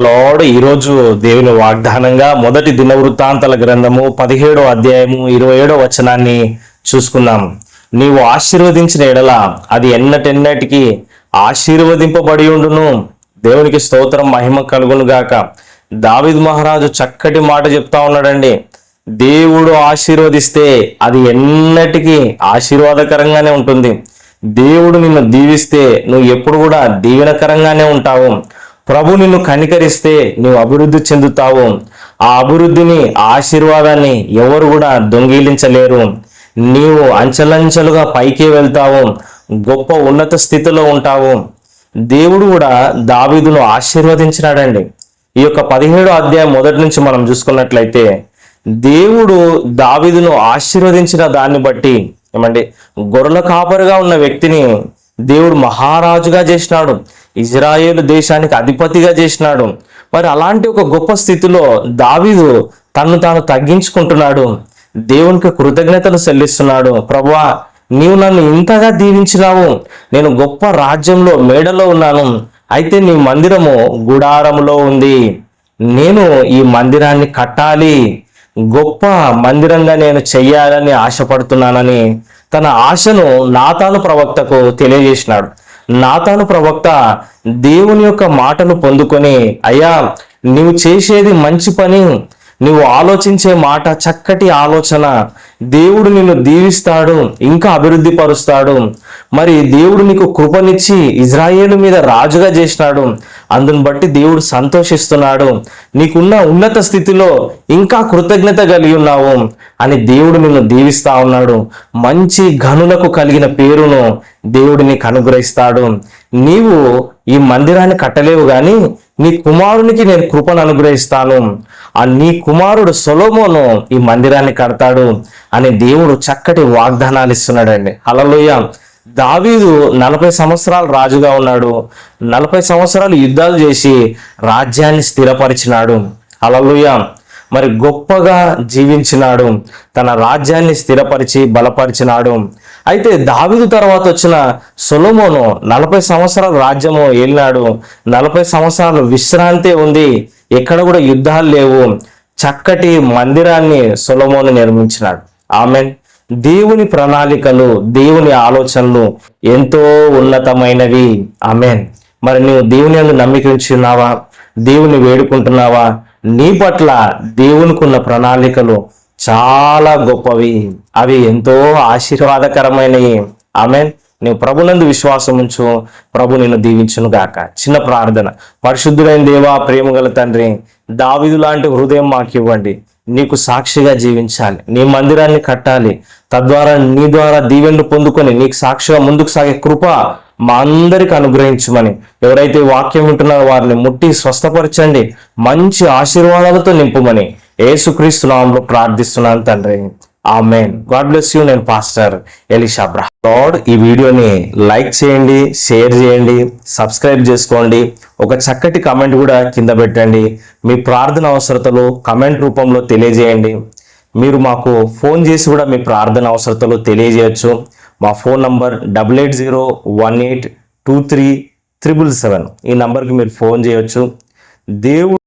Lord ఈరోజు దేవుని వాగ్దానంగా మొదటి దినవృత్తాంతాల గ్రంథము పదిహేడో అధ్యాయము ఇరవై ఏడో వచనాన్ని చూసుకుందాం నీవు ఆశీర్వదించిన ఎడల అది ఎన్నటెన్నటికి ఆశీర్వదింపబడి ఉండును. దేవునికి స్తోత్రం మహిమ కలుగును గాక. దావిద్ మహారాజు చక్కటి మాట చెప్తా ఉన్నాడండి. దేవుడు ఆశీర్వదిస్తే అది ఎన్నటికీ ఆశీర్వాదకరంగానే ఉంటుంది. దేవుడు నిన్ను దీవిస్తే నువ్వు ఎప్పుడు కూడా దీవెనకరంగానే ఉంటావు. ప్రభు నిన్ను కనికరిస్తే నువ్వు అభివృద్ధి చెందుతావు. ఆ అభివృద్ధిని ఆశీర్వాదాన్ని ఎవరు కూడా దొంగిలించలేరు. నీవు అంచెలంచెలుగా పైకి వెళ్తావు. గొప్ప ఉన్నత స్థితిలో ఉంటావు. దేవుడు కూడా దావీదును ఆశీర్వదించినాడండి. ఈ యొక్క పదిహేడో అధ్యాయం మొదటి నుంచి మనం చూసుకున్నట్లయితే దేవుడు దావీదును ఆశీర్వదించిన దాన్ని బట్టి ఏమండి గొర్రెల కాపరిగా ఉన్న వ్యక్తిని దేవుడు మహారాజుగా చేసినాడు. ఇజ్రాయేల్ దేశానికి అధిపతిగా చేసినాడు. మరి అలాంటి ఒక గొప్ప స్థితిలో దావీదు తను తాను తగ్గించుకుంటున్నాడు. దేవునికి కృతజ్ఞతలు చెల్లిస్తున్నాడు. ప్రభా నీవు నన్ను ఇంతగా దీవించినావు. నేను గొప్ప రాజ్యంలో మేడలో ఉన్నాను. అయితే నీ మందిరము గుడారములో ఉంది. నేను ఈ మందిరాన్ని కట్టాలి. గొప్ప మందిరంగా నేను చెయ్యాలని ఆశపడుతున్నానని తన ఆశను నాతాను ప్రవక్తకు తెలియజేసినాడు. నాతాను ప్రవక్త దేవుని యొక్క మాటను పొందుకొని అయ్యా నీవు చేసేది మంచి పని నువ్వు ఆలోచించే మాట చక్కటి ఆలోచన. దేవుడు నిన్ను దీవిస్తాడు ఇంకా అభివృద్ధి పరుస్తాడు. మరి దేవుడు నీకు కృపనిచ్చి ఇజ్రాయేలు మీద రాజుగా చేసినాడు. అందును బట్టి దేవుడు సంతోషిస్తున్నాడు. నీకున్న ఉన్నత స్థితిలో ఇంకా కృతజ్ఞత కలిగి ఉన్నావు అని దేవుడు నిన్ను దీవిస్తా ఉన్నాడు. మంచి గనులకు కలిగిన పేరును దేవుడు నీకు అనుగ్రహిస్తాడు. నీవు ఈ మందిరాన్ని కట్టలేవు గాని నీ కుమారునికి నేను కృపను అనుగ్రహిస్తాను. ఆ నీ కుమారుడు సొలోమోను ఈ మందిరాన్ని కడతాడు అని దేవుడు చక్కటి వాగ్దానాలు ఇస్తున్నాడండి. అలలోయ దావీదు నలభై సంవత్సరాలు రాజుగా ఉన్నాడు. నలభై సంవత్సరాలు యుద్ధాలు చేసి రాజ్యాన్ని స్థిరపరిచినాడు. అలలుయ మరి గొప్పగా జీవించినాడు. తన రాజ్యాన్ని స్థిరపరిచి బలపరిచినాడు. అయితే దావిదు తర్వాత వచ్చిన సొలొమోను నలభై సంవత్సరాల రాజ్యము ఏలినాడు. నలభై సంవత్సరాలు విశ్రాంతి ఉంది. ఎక్కడ కూడా యుద్ధాలు లేవు. చక్కటి మందిరాన్ని సొలోమోను నిర్మించినాడు. ఆమెన్. దేవుని ప్రణాళికలు దేవుని ఆలోచనలు ఎంతో ఉన్నతమైనవి. ఆమెన్. మరి నువ్వు దేవుని అందు నమ్మిక దేవుని వేడుకుంటున్నావా? నీ పట్ల దేవునికి ఉన్న ప్రణాళికలు చాలా గొప్పవి. అవి ఎంతో ఆశీర్వాదకరమైనవి. ఆమెన్. నువ్వు ప్రభునందు విశ్వాసం ఉంచు. ప్రభు నిన్ను దీవించును గాక. చిన్న ప్రార్థన. పరిశుద్ధుడైన దేవా ప్రేమగల తండ్రి దావిదు లాంటి హృదయం మాకు ఇవ్వండి నీకు సాక్షిగా జీవించాలి. నీ మందిరాన్ని కట్టాలి. తద్వారా నీ ద్వారా దీవెనలు పొందుకొని నీకు సాక్షిగా ముందుకు సాగే కృప మా అందరికి అనుగ్రహించమని. ఎవరైతే వాక్యం వింటున్నారో వారిని ముట్టి స్వస్థపరచండి. మంచి ఆశీర్వాదాలతో నింపుమని ఏసుక్రీస్తు నామంలో ప్రార్థిస్తున్నాను తండ్రి. ఆమెన్. God bless you. నేను పాస్టర్ ఎలిషా బ్రా లార్డ్ ఈ వీడియోని లైక్ చేయండి షేర్ చేయండి సబ్స్క్రైబ్ చేసుకోండి. ఒక చక్కటి కమెంట్ కూడా కింద పెట్టండి. మీ ప్రార్థన అవసరతలు కమెంట్ రూపంలో తెలియజేయండి. మీరు మాకు ఫోన్ చేసి కూడా మీ ప్రార్థన అవసరతలు తెలియజేయచ్చు. మా phone number double eight zero one eight two three triple seven ఈ నంబర్కి మీరు ఫోన్ చేయొచ్చు. దేవుడు